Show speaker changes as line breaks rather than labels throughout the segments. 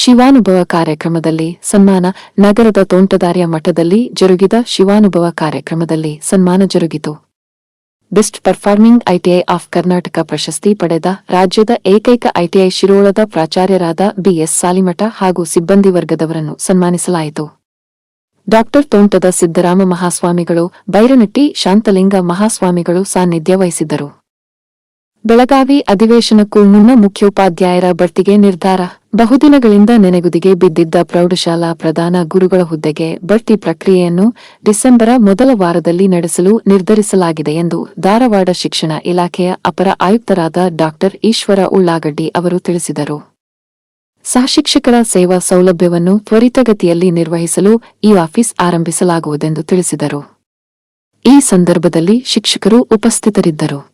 ಶಿವಾನುಭವ ಕಾರ್ಯಕ್ರಮದಲ್ಲಿ ಸನ್ಮಾನ ನಗರದ ತೋಂಟದಾರ್ಯ ಮಠದಲ್ಲಿ ಜರುಗಿದ ಶಿವಾನುಭವ ಕಾರ್ಯಕ್ರಮದಲ್ಲಿ ಸನ್ಮಾನ ಜರುಗಿತು. Best performing ITI of Karnataka ಪ್ರಶಸ್ತಿ ಪಡೆದ ರಾಜ್ಯದ ಏಕೈಕ ಐಟಿಐ ಶಿರೋಳದ ಪ್ರಾಚಾರ್ಯರಾದ ಬಿಎಸ್ ಸಾಲಿಮಠ ಹಾಗೂ ಸಿಬ್ಬಂದಿ ವರ್ಗದವರನ್ನು ಸನ್ಮಾನಿಸಲಾಯಿತು. ಡಾಕ್ಟರ್ ತೋಂಟದ ಸಿದ್ದರಾಮ ಮಹಾಸ್ವಾಮಿಗಳು ಬೈರನಟ್ಟಿ ಶಾಂತಲಿಂಗ ಮಹಾಸ್ವಾಮಿಗಳು ಸಾನ್ನಿಧ್ಯ ವಹಿಸಿದ್ದರು. ಬೆಳಗಾವಿ ಅಧಿವೇಶನಕ್ಕೂ ಮುನ್ನ ಮುಖ್ಯೋಪಾಧ್ಯಾಯರ ಬಡ್ತಿಗೆ ನಿರ್ಧಾರ. ಬಹುದಿನಗಳಿಂದ ನೆನೆಗುದಿಗೆ ಬಿದ್ದಿದ್ದ ಪ್ರೌಢಶಾಲಾ ಪ್ರಧಾನ ಗುರುಗಳ ಹುದ್ದೆಗೆ ಬಡ್ತಿ ಪ್ರಕ್ರಿಯೆಯನ್ನು ಡಿಸೆಂಬರ ಮೊದಲ ವಾರದಲ್ಲಿ ನಡೆಸಲು ನಿರ್ಧರಿಸಲಾಗಿದೆ ಎಂದು ಧಾರವಾಡ ಶಿಕ್ಷಣ ಇಲಾಖೆಯ ಅಪರ ಆಯುಕ್ತರಾದ ಡಾಕ್ಟರ್ ಈಶ್ವರ ಉಳ್ಳಾಗಡ್ಡಿ ಅವರು ತಿಳಿಸಿದರು. ಸಹಶಿಕ್ಷಕರ ಸೇವಾ ಸೌಲಭ್ಯವನ್ನು ತ್ವರಿತಗತಿಯಲ್ಲಿ ನಿರ್ವಹಿಸಲು ಈ ಆಫೀಸ್ ಆರಂಭಿಸಲಾಗುವುದೆಂದು ತಿಳಿಸಿದರು. ಈ ಸಂದರ್ಭದಲ್ಲಿ ಶಿಕ್ಷಕರು ಉಪಸ್ಥಿತರಿದ್ದರು.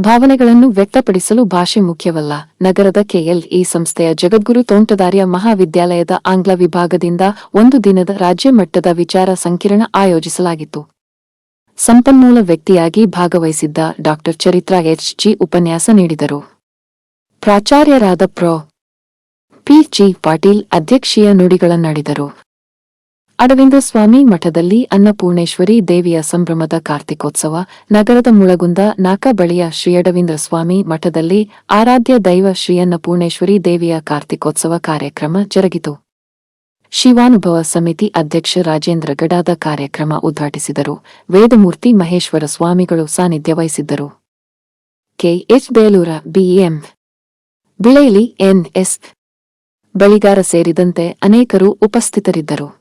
ಭಾವನೆಗಳನ್ನು ವ್ಯಕ್ತಪಡಿಸಲು ಭಾಷೆ ಮುಖ್ಯವಲ್ಲ. ನಗರದ ಕೆಎಲ್ ಈ ಸಂಸ್ಥೆಯ ಜಗದ್ಗುರು ತೋಂಟದಾರ್ಯ ಮಹಾವಿದ್ಯಾಲಯದ ಆಂಗ್ಲ ವಿಭಾಗದಿಂದ ಒಂದು ದಿನದ ರಾಜ್ಯ ಮಟ್ಟದ ವಿಚಾರ ಸಂಕಿರಣ ಆಯೋಜಿಸಲಾಗಿತ್ತು. ಸಂಪನ್ಮೂಲ ವ್ಯಕ್ತಿಯಾಗಿ ಭಾಗವಹಿಸಿದ್ದ ಡಾಕ್ಟರ್ ಚರಿತ್ರಾ ಎಚ್ಜಿ ಉಪನ್ಯಾಸ ನೀಡಿದರು. ಪ್ರಾಚಾರ್ಯರಾದ ಪ್ರೊ. ಪಿ. ಜಿ. ಪಾಟೀಲ್ ಅಧ್ಯಕ್ಷೀಯ ನುಡಿಗಳನ್ನಾಡಿದರು. ಅಡವಿಂದ ಸ್ವಾಮಿ ಮಠದಲ್ಲಿ ಅನ್ನಪೂರ್ಣೇಶ್ವರಿ ದೇವಿಯ ಸಂಭ್ರಮದ ಕಾರ್ತಿಕೋತ್ಸವ, ನಗರದ ಮುಳಗುಂದ ನಾಕ ಬಳಿಯ ಶ್ರೀ ಅಡವಿಂದ್ರ ಸ್ವಾಮಿ ಮಠದಲ್ಲಿ ಆರಾಧ್ಯ ದೈವ ಶ್ರೀ ಅನ್ನಪೂರ್ಣೇಶ್ವರಿ ದೇವಿಯ ಕಾರ್ತಿಕೋತ್ಸವ ಕಾರ್ಯಕ್ರಮ ಜರುಗಿತು. ಶಿವಾನುಭವ ಸಮಿತಿ ಅಧ್ಯಕ್ಷ ರಾಜೇಂದ್ರ ಗಡಾದ ಕಾರ್ಯಕ್ರಮ ಉದ್ಘಾಟಿಸಿದರು. ವೇದಮೂರ್ತಿ ಮಹೇಶ್ವರ ಸ್ವಾಮಿಗಳು ಸಾನ್ನಿಧ್ಯ ವಹಿಸಿದ್ದರು. KH Belur BM Bileli NS Baligar ಸೇರಿದಂತೆ ಅನೇಕರು ಉಪಸ್ಥಿತರಿದ್ದರು.